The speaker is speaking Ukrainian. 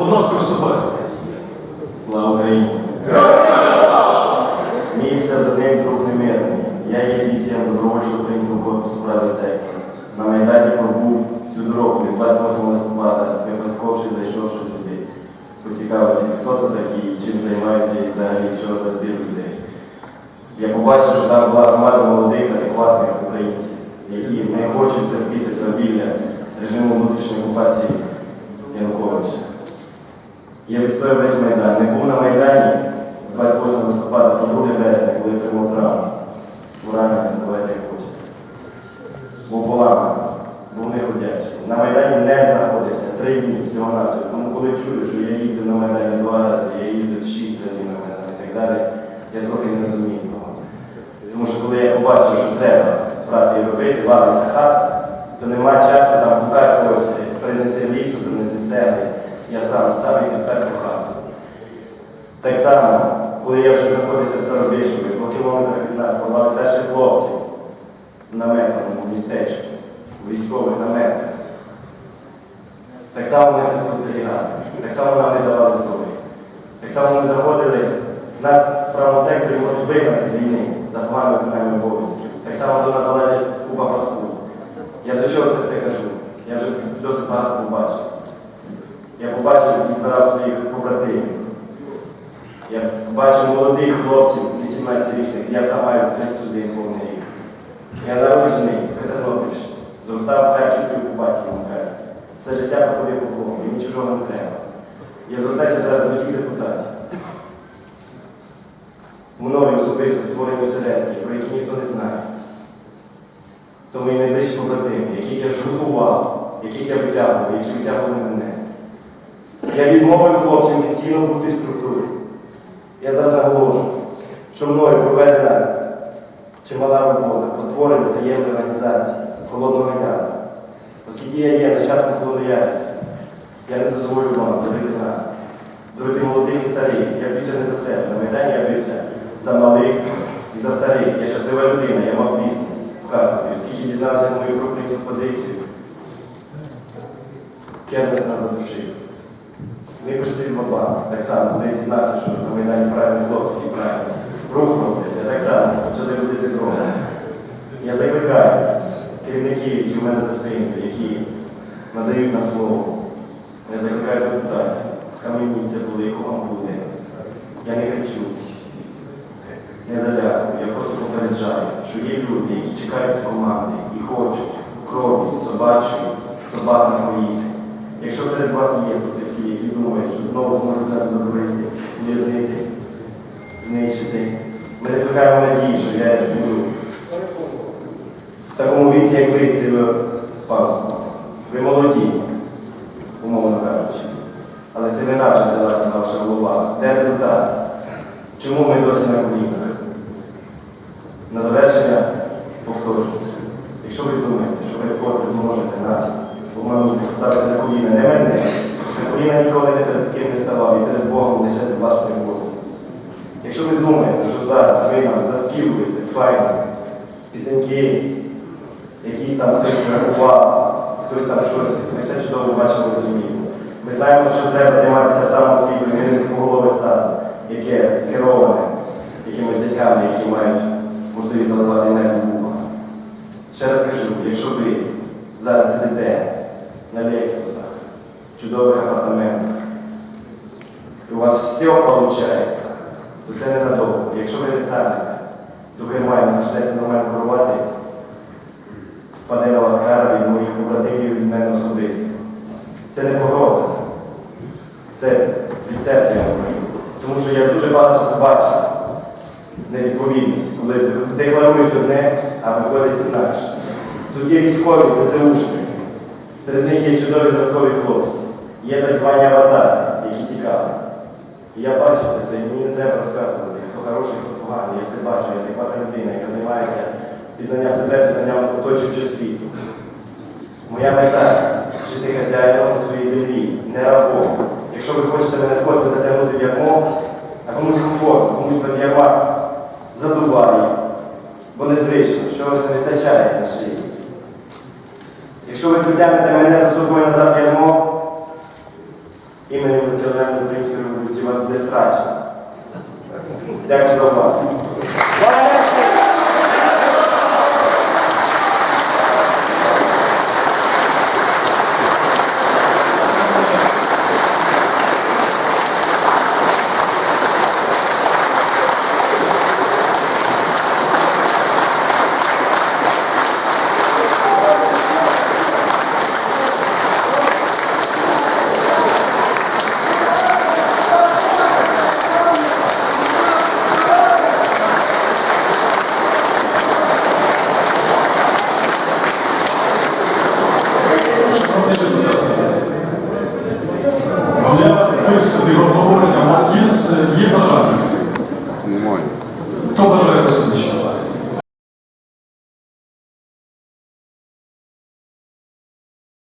Будь ласка, виступайте. Слава Україні! Мій псевдоним друг немирний. Я є бійцем добровольчого українського корпусу правий сектор. На Майдані пробув всю дорогу від 28 листопада, випадковши, зайшовши туди. Поцікавити, хто то такий, чим займається і взагалі чого за збір людей. Я побачив, що там була громада молодих, адекватних українців, які не хочуть терпіти свавілля режиму внутрішньої окупації. Я відстояв весь Майдан. Не був на Майдані 28 листопада по 2 березня, коли отримав травму. Уранення, називайте як хочете. Був поламаний, був неходячий. На Майдані не знаходився три дні всього на всього. Тому коли чую, що я їздив на Майдані два рази, я їздив шість разів на Майдан і так далі, я трохи не розумію того. Тому що коли я побачив, що треба брати і робити, валиться хата, то немає часу там гукати когось, принести лісу, принести цегли. Я сам став і тепер хату. Так само, коли я вже знаходився в Старобишеві, по кілометрах від нас подали перших хлопців в наметаному містечку, в військових наметах. Так само ми це спостерігали. Так само нам не давали зброї. Так само ми заходили, нас в правому секторі можуть вигнати з війни за погане виконання обов'язків. Так само до нас залазять купа паскуд. Я до чого це все кажу? Я вже досить багато побачив. Я побачив і збирав своїх побратимів. Я бачив молодих хлопців 18-річних, я сам маю 31 повний рік. Я народжений в Катеринопільщині, зростав в Харківській окупації москальській. Все життя проходив у хлопці, мені чужого не треба. Я звертаюся зараз до всіх депутатів. Мною особисто створені осередки, про які ніхто не знає. То мої найближчі побратими, яких я жгутував, яких я витягував, які витягували мене. Я відмовив хлопцям офіційно бути в структурі. Я зараз наголошую, що мною проведена чимала робота по створенню таємної організації Холодного Яру. Оскільки я є нащадком Холодної Ярівців, я не дозволю вам дурити нас, дурити молодих і старих. Я б'юся не за себе. На Майдані я бився за малих і за старих. Я щаслива людина, я мав бізнес в Харкові. Оскільки дізнався мою проукраїнську позицію, Кернес нас задушив. Ми пішли в баба. Так само, коли я дізнався, що правильні хлопці правильно рух роблять, я так само почали возити дрова. Я закликаю керівників, які в мене за спиною, які надають нам слово. Я закликаю депутатів, схаменіться були, яку вам буде. Я не хочу. Не залякую, я просто попереджаю, що є люди, які чекають команди і хочуть крові, собачої, собак напоїти. Якщо серед вас є такі, які думають, що знову зможуть нас задовольнити, в'язнити, знищити, ми викликаємо надії, що я буду в такому віці, як ви стрілив панство. Ви молоді, умовно кажучи. Але семена вже взялася на ваша голова. Де результат? Чому ми досі на колінах? На завершення повторюся. Якщо ви думаєте, що ви вкотре зможете нас обманути, поставити на коліна, не мене, на коліна ніколи не перед ким не ставав і перед Богом лише за ваш прибуток. Якщо ви думаєте, що зараз ви нам заспівуєте файно пісеньки, якісь там хтось рахував, хтось там щось, ми все чудово бачимо розуміємо. Ми знаємо, що треба займатися не голови стаду, яке кероване якимись дядьками, які мають можливість заливати енергію вуха. Ще раз кажу, якщо ви зараз сидите на лексусах, чудових апартаментах, і у вас все виходить, це ненадовго. Якщо ви не станете до керма і не почнете нормально керувати, спаде на вас від моїх побратимів від мене особисто. Це не погроза. Це від серця я кажу. Тому що я дуже багато побачив невідповідності, коли декларують одне, а виходить інакше. Тут є військові ЗСУшники, серед них є чудові зразкові хлопці, є так звані аватари, які тікали. Я бачив це і мені не треба розказувати, хто хороший, хто поганий. Я все бачу, я адекватна людина, яка займається пізнанням себе, пізнанням оточуючого світу. Моя мета жити хазяїном на своїй землі, не рабом. Якщо ви хочете мене вкотре затягнути в ярмо, а комусь комфортно, комусь без ярма, задуває, бо незвично, чогось не вистачає на шиї. Якщо ви притягнете мене за собою назад ярмо, Іменем Національної української революції вас буде страшно. Дякую за увагу.